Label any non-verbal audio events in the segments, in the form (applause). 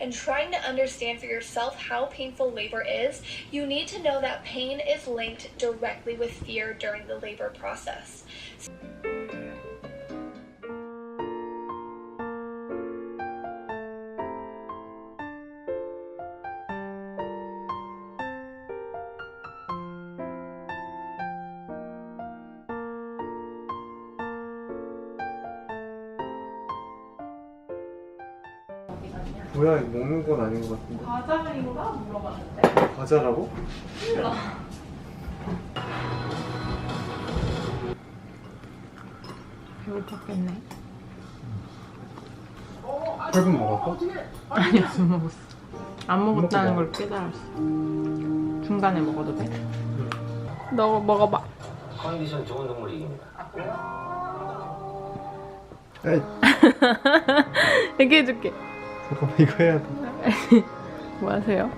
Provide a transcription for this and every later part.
and trying to understand for yourself how painful labor is, you need to know that pain is linked directly with fear during the labor process. 뭐야 이거 먹는 건 아닌 것 같은데 과자인가 물어봤는데. 과자라고? 배고팠겠네. 8분 먹었어? 아니야, 못 먹었어. 안 먹었다는. 걸 깨달았어. 중간에 먹어도 돼? 너 먹어봐. 컨디션 좋은 동물이 이깁니다. 에이 (laughs) 얘기해줄게. 잠깐만 이거 해야 돼 (laughs) 뭐 하세요?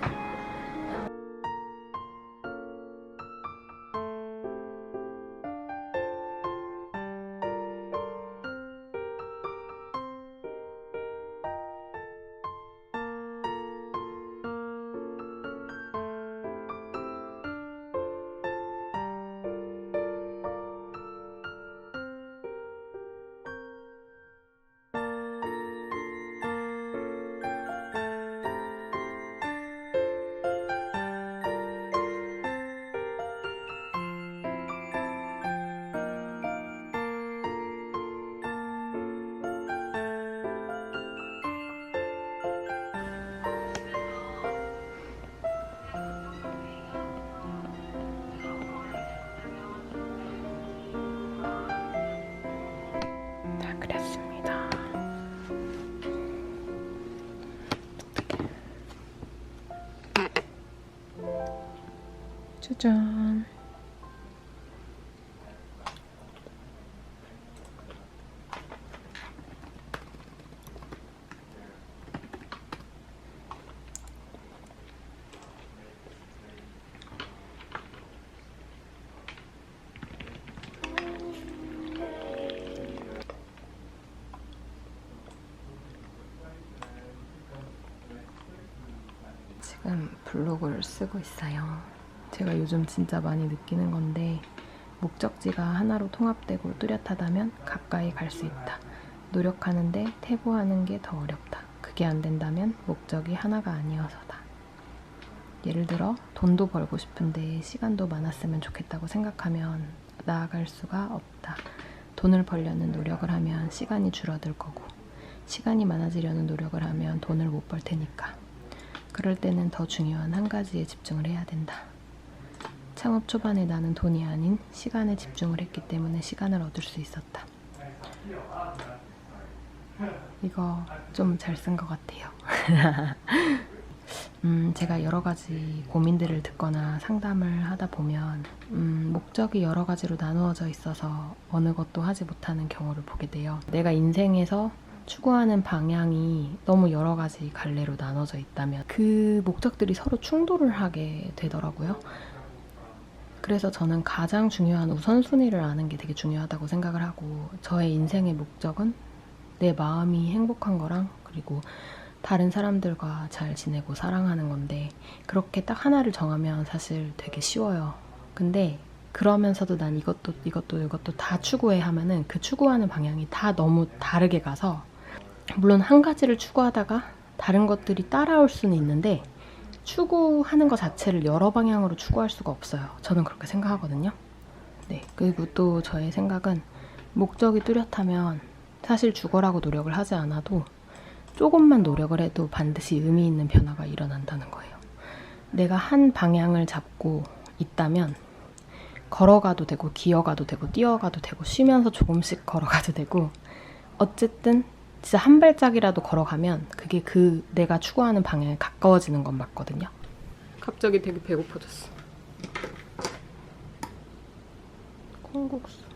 짜잔. 지금 블로그를 쓰고 있어요. 제가 요즘 진짜 많이 느끼는 건데 목적지가 하나로 통합되고 뚜렷하다면 가까이 갈 수 있다. 노력하는데 태보하는 게 더 어렵다. 그게 안 된다면 목적이 하나가 아니어서다. 예를 들어 돈도 벌고 싶은데 시간도 많았으면 좋겠다고 생각하면 나아갈 수가 없다. 돈을 벌려는 노력을 하면 시간이 줄어들 거고 시간이 많아지려는 노력을 하면 돈을 못 벌 테니까. 그럴 때는 더 중요한 한 가지에 집중을 해야 된다. 창업 초반에 나는 돈이 아닌 시간에 집중을 했기 때문에 시간을 얻을 수 있었다. 이거 좀 잘 쓴 것 같아요. (laughs) 음, 제가 여러 가지 고민들을 듣거나 상담을 하다 보면 음, 목적이 여러 가지로 나누어져 있어서 어느 것도 하지 못하는 경우를 보게 돼요. 내가 인생에서 추구하는 방향이 너무 여러 가지 갈래로 나눠져 있다면 그 목적들이 서로 충돌을 하게 되더라고요. 그래서 저는 가장 중요한 우선순위를 아는 게 되게 중요하다고 생각을 하고 저의 인생의 목적은 내 마음이 행복한 거랑 그리고 다른 사람들과 잘 지내고 사랑하는 건데 그렇게 딱 하나를 정하면 사실 되게 쉬워요. 근데 그러면서도 난 이것도 이것도 이것도 다 추구해 하면은 그 추구하는 방향이 다 너무 다르게 가서 물론 한 가지를 추구하다가 다른 것들이 따라올 수는 있는데 추구하는 것 자체를 여러 방향으로 추구할 수가 없어요. 저는 그렇게 생각하거든요. 네. 그리고 또 저의 생각은 목적이 뚜렷하면 사실 죽어라고 노력을 하지 않아도 조금만 노력을 해도 반드시 의미 있는 변화가 일어난다는 거예요. 내가 한 방향을 잡고 있다면 걸어가도 되고 기어가도 되고 뛰어가도 되고 쉬면서 조금씩 걸어가도 되고 어쨌든 진짜 한 발짝이라도 걸어가면 그게 그 내가 추구하는 방향에 가까워지는 건 맞거든요. 갑자기 되게 배고파졌어. 콩국수.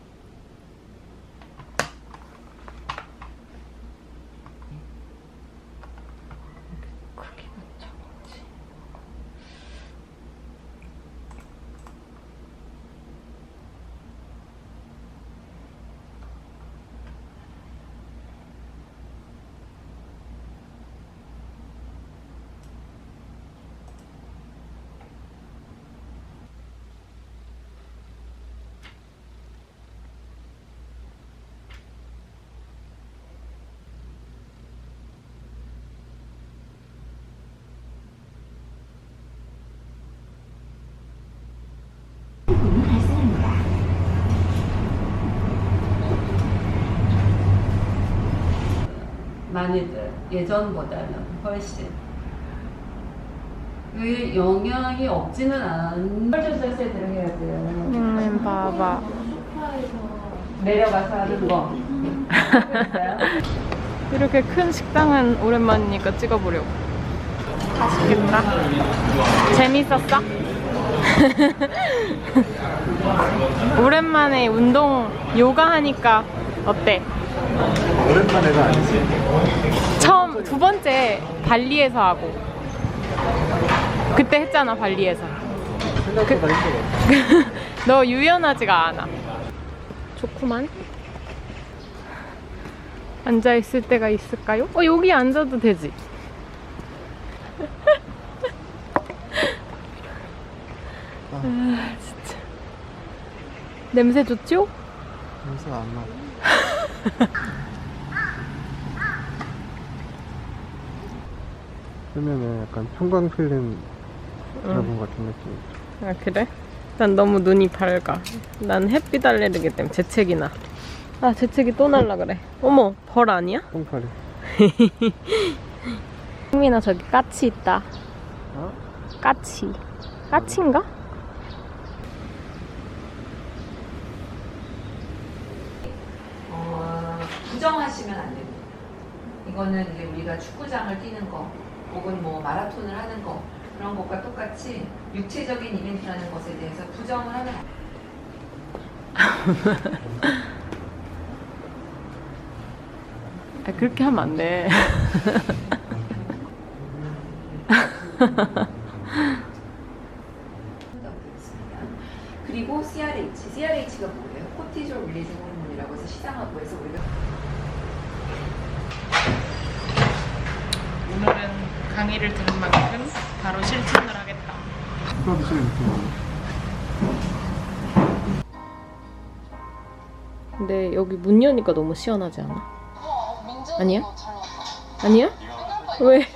많이들 예전보다는 훨씬 그 영향이 없지는 않은 펄조설세들을 해야 돼요. 음, 봐봐. 내려가서 하는 거. (laughs) 이렇게 큰 식당은 오랜만이니까 찍어보려고. 맛있겠다. 재밌었어? (laughs) 오랜만에 운동, 요가 하니까 어때? 오랜만에가 아니지. 처음, 두 번째 발리에서 하고. 그때 했잖아, 발리에서. 생각보다 힘들어. (laughs) 너 유연하지가 않아. 좋구만. 앉아 있을 때가 있을까요? 어, 여기 앉아도 되지. 아, 진짜. 냄새 좋죠? 냄새가 안 나. (laughs) 그러면은 약간 평강 필름 여러분 같은 느낌. 아, 그래? 난 너무 눈이 밝아. 난 햇빛 알레르기 때문에 재채기 나. 아, 재채기 또 날라 그래. 어머, 벌 아니야? 똥파리. 흥민아, (laughs) 저기 까치 있다. 어? 까치. 까치인가? 어, 부정하시면 안 됩니다. 이거는 이제 우리가 축구장을 뛰는 거, 혹은 뭐 마라톤을 하는 거 그런 것과 똑같이 육체적인 이벤트라는 것에 대해서 부정을 돼요. (laughs) 아, 그렇게 하면 안 돼. 그리고 CRH, CRH가 뭐예요? 코티졸 릴리징 호르몬이라고 해서 시장하고에서 우리가 오늘은 강의를 들은 만큼 바로 실천을 하겠다. 근데 여기 문 여니까 너무 시원하지 않아? 아니야? 아니야? 왜?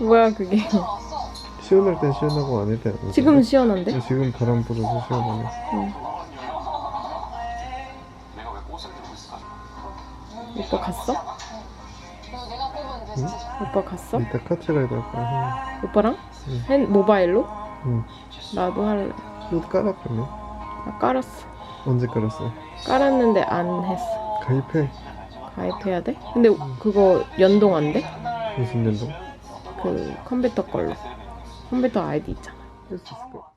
뭐야 그게? 시원할 땐 시원하고 아닐 땐 아니고. 지금 시원한데? 지금 바람 불어서 시원하네. 오빠 갔어? 오빠 갔어? 이따 카츠 가야 될 거야. 오빠랑? 응. 핸 모바일로? 응. 나도 할래. 또 깔았겠네. 나 깔았어. 언제 깔았어? 깔았는데 안 했어. 가입해. 가입해야 돼? 근데 그거 연동 안 돼? 무슨 연동? 그 컴퓨터 걸로. 컴퓨터 아이디 있잖아. 할 수 있을 거.